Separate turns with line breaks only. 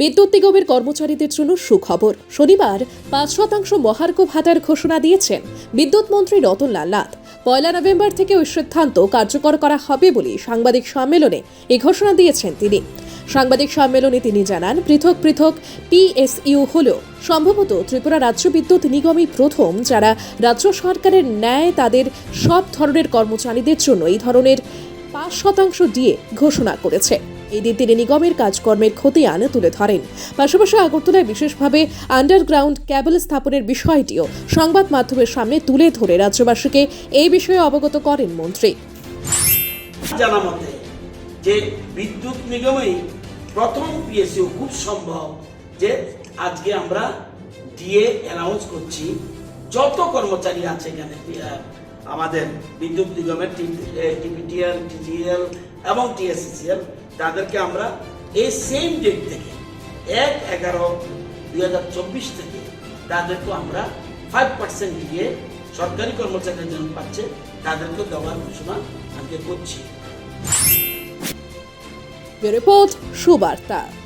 বিদ্যুৎ নিগমের কর্মচারীদের জন্য সুখবর। শনিবার পাঁচ শতাংশ মহার্ঘ ভাতার ঘোষণা দিয়েছেন বিদ্যুৎ মন্ত্রী রতনলাল নাথ। পয়লা নভেম্বর থেকে ওই সিদ্ধান্ত কার্যকর করা হবে বলে সাংবাদিক সম্মেলনে এই ঘোষণা দিয়েছেন তিনি। সাংবাদিক সম্মেলনে তিনি জানান, পৃথক পৃথক পিএসইউ হল সম্ভবত ত্রিপুরা রাজ্য বিদ্যুৎ নিগমই প্রথম যারা রাজ্য সরকারের ন্যায় তাদের সব ধরনের কর্মচারীদের জন্য এই ধরনের পাঁচ শতাংশ দিয়ে ঘোষণা করেছে। এদিন তিনি নিগমের কাজকর্মের খতিয়ান তুলে ধরেন। পাশাপাশি আগরতলায় বিশেষভাবে আন্ডারগ্রাউন্ড ক্যাবল স্থাপনের বিষয়টিও সংবাদ মাধ্যমের সামনে তুলে ধরে রাজ্যবাসীকে এই বিষয়ে অবগত করেন মন্ত্রী।
যে বিদ্যুৎ নিগমেই প্রথম পিএসইউ খুব সম্ভব যে আজকে আমরা ডিএ অ্যানাউন্স করছি। যত কর্মচারী আছে এখানে আমাদের বিদ্যুৎ নিগমের টিপিটিএল, টিজিএল এবং টিএসসিসিএল, তাদেরকে আমরা এই সেম ডেট থেকে এক এগারো দুই হাজার চব্বিশ থেকে তাদেরকে আমরা ফাইভ পার্সেন্ট দিয়ে সরকারি কর্মচারীরা যেমন পাচ্ছে, তাদেরকে দেওয়ার ঘোষণা আজকে করছি।
রিপোর্ট সুবার্তা।